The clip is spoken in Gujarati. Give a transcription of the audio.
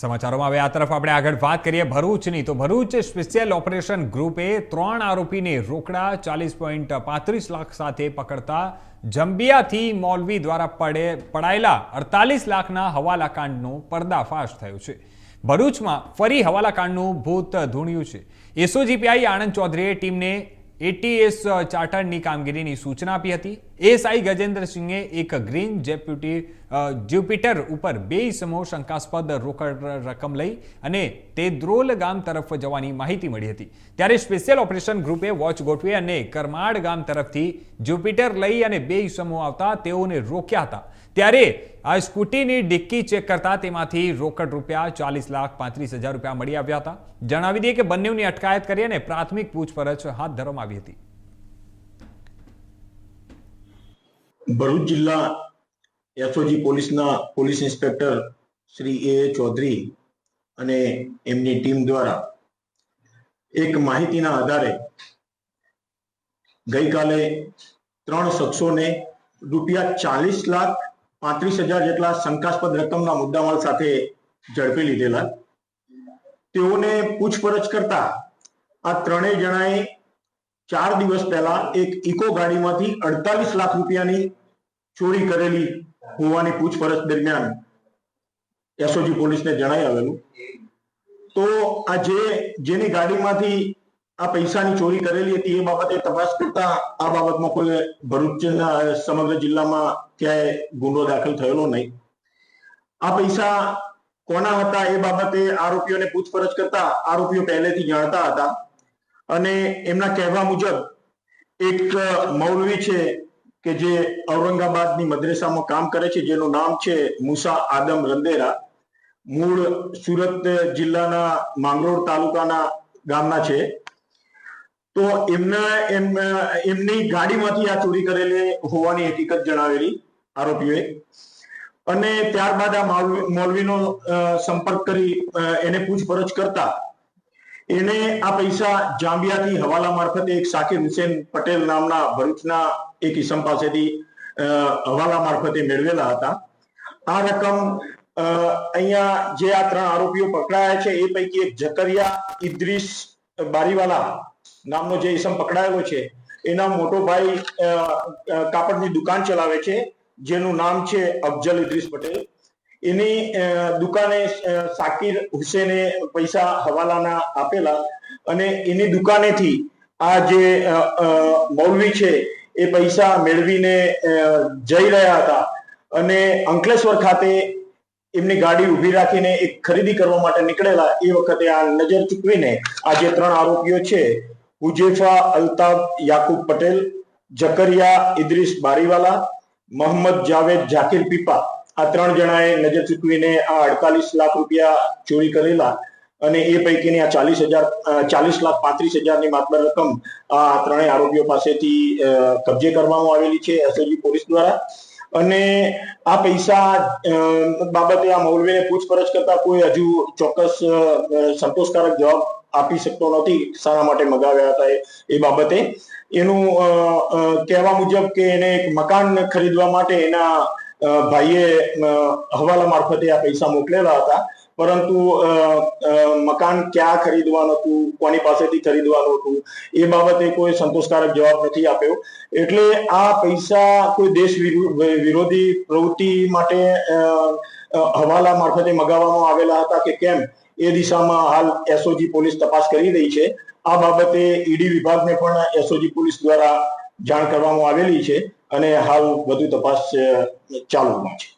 સમાચારોમાં હવે આ તરફ આપણે આગળ વાત કરીએ ભરૂચની. તો ભરૂચ સ્પેશિયલ ઓપરેશન ગ્રુપે ત્રણ આરોપીને રોકડા ચાલીસ પોઈન્ટ પાંત્રીસ લાખ સાથે પકડતા જંબિયાથી મૌલવી દ્વારા પડે, પડાયેલા અડતાલીસ લાખના હવાલાકાંડનો પર્દાફાશ થયો છે. ભરૂચમાં ફરી હવાલાકાંડનું ભૂત ધૂણ્યું છે. એસઓજીપીઆઈ આણંદ ચૌધરીએ ટીમને એટીએસ ચાર્ટર્ડની કામગીરીની સૂચના આપી હતી. એએસઆઈ ગજેન્દ્રસિંહે એક ગ્રીન જેપ્યુટી જ્યુપિટર ઉપર બે સમૂહ શંકાસ્પદ રોકડ રકમ લઈ અને તે દ્રોલ ગામ તરફ જવાની માહિતી મળી હતી. ત્યારે સ્પેશિયલ ઓપરેશન ગ્રુપે વોચ ગોઠવી અને કરમાડ ગામ તરફથી જ્યુપિટર લઈ અને બે સમૂહ આવતા તેઓને રોક્યા હતા. ત્યારે આ સ્કૂટીની ડિક્કી ચેક કરતા તેમાંથી રોકડ રૂપિયા ચાલીસ લાખ પાંત્રીસ હજાર રૂપિયા મળી આવ્યા હતા. જણાવી દઈએ કે બંનેની અટકાયત કરી અને પ્રાથમિક પૂછપરછ હાથ ધરવામાં આવી હતી. ભરૂચ જિલ્લા એસઓજી પોલીસના police inspector Shri A Chaudhari અને એમની ટીમ દ્વારા એક માહિતીના આધારે ગઈકાલે ત્રણ શખ્સોને રૂપિયા ચાલીસ લાખ પાંત્રીસ હજાર જેટલા શંકાસ્પદ રકમના મુદ્દામાલ સાથે ઝડપી લીધેલા. તેઓને પૂછપરછ કરતા આ ત્રણેય જણાએ ચાર દિવસ પહેલા એક ઇકો ગાડીમાંથી અડતાલીસ લાખ રૂપિયાની ચોરી કરેલી હોવાની પૂછપરછ દરમિયાન એસઓજી પોલીસને જણાઈ આવેલું. તો આ જે, જેની ગાડીમાંથી આ પૈસાની ચોરી કરેલી હતી એ બાબતે તપાસ કરતા આ બાબતમાં કોઈ ભરૂચ સમગ્ર જિલ્લામાં ક્યાંય ગુનો દાખલ થયેલો નહીં. આ પૈસા કોના હતા એ બાબતે આરોપીઓને પૂછપરછ કરતા આરોપીઓ પહેલેથી જાણતા હતા. અને એમના કહેવા મુજબ એક મૌલવી છે કે જે ઔરંગાબાદની મદ્રેસામાં કામ કરે છે, જેનું નામ છે મુસા આદમ રંદેરા. મૂળ સુરત જિલ્લાના માંગરોળ તાલુકાના ગામના છે. તો એમના એમ, એમની ગાડીમાંથી આ ચોરી કરેલી હોવાની હકીકત જણાવેલી આરોપીઓએ. અને ત્યારબાદ આ મૌલવી- મૌલવીનો સંપર્ક કરી એને પૂછપરછ કરતા એને આ પૈસા જાંબિયાથી હવાલા મારફતે એક સાકિર હુસેન પટેલ નામના ભરૂચના એક ઈસમ પાસેથી હવાલા મારફતે મેળવેલા હતા. આ રકમ અહીંયા જે આ ત્રણ આરોપીઓ પકડાયા છે, એ પૈકી એક જકરિયા ઇદ્રીસ બારીવાલા નામનો જે ઈસમ પકડાયેલો છે, એના મોટો ભાઈ કાપડની દુકાન ચલાવે છે, જેનું નામ છે અફજલ ઇદ્રીસ પટેલ. એની દુકાને સાકિર હુસેને પૈસા હવાલાના આપેલા અને એની દુકાનેથી આ જે મૌલવી છે, એ પૈસા મેળવીને જઈ રહ્યા હતા. અને અંકલેશ્વર ખાતે એમની ગાડી ઊભી રાખીને એક ખરીદી કરવા માટે નીકળેલા એ વખતે આ નજર ચૂકવીને આ જે ત્રણ આરોપીઓ છે, હુજેફા અલ્તાફ, યાકુબ પટેલ જકરિયા ઇદ્રીસ બારીવાલા મોહમ્મદ જાવેદ, ઝાકિર પીપા આ ત્રણ જણાએ નજર ચૂકવીને આ અડતાલીસ લાખ રૂપિયા ચોરી કરેલા અને એ પૈકીની આ ચાલીસ હજાર ચાલીસ લાખ પાંત્રીસ હજારની માત્ર રકમ આ ત્રણેય આરોપીઓ પાસેથી કબજે કરવામાં આવેલી છે એસઓજી પોલીસ દ્વારા. અને આ પૈસા બાબતે આ મૌલવીને પૂછપરછ કરતા કોઈ હજુ ચોક્કસ સંતોષકારક જવાબ આપી શકતો નથી, શાના માટે મગાવ્યા હતા એ- બાબતે. એનું કહેવા મુજબ કે એને એક મકાન ખરીદવા માટે એના ભાઈએ હવાલા મારફતે આ પૈસા મોકલેલા હતા. પરંતુ મકાન ક્યાં ખરીદવાનું હતું, કોની પાસેથી ખરીદવાનું હતું, એ બાબતે કોઈ સંતોષકારક જવાબ નથી આપ્યો. એટલે આ પૈસા કોઈ દેશ વિરુ- વિરોધી પ્રવૃત્તિ માટે હવાલા મારફતે મગાવવામાં આવેલા હતા કે કેમ, એ દિશામાં હાલ એસઓજી પોલીસ તપાસ કરી રહી છે. આ બાબતે ઈડી વિભાગને પણ એસઓજી પોલીસ દ્વારા જાણ કરવામાં આવેલી છે અને હાલ વધુ તપાસ ચાલુમાં છે.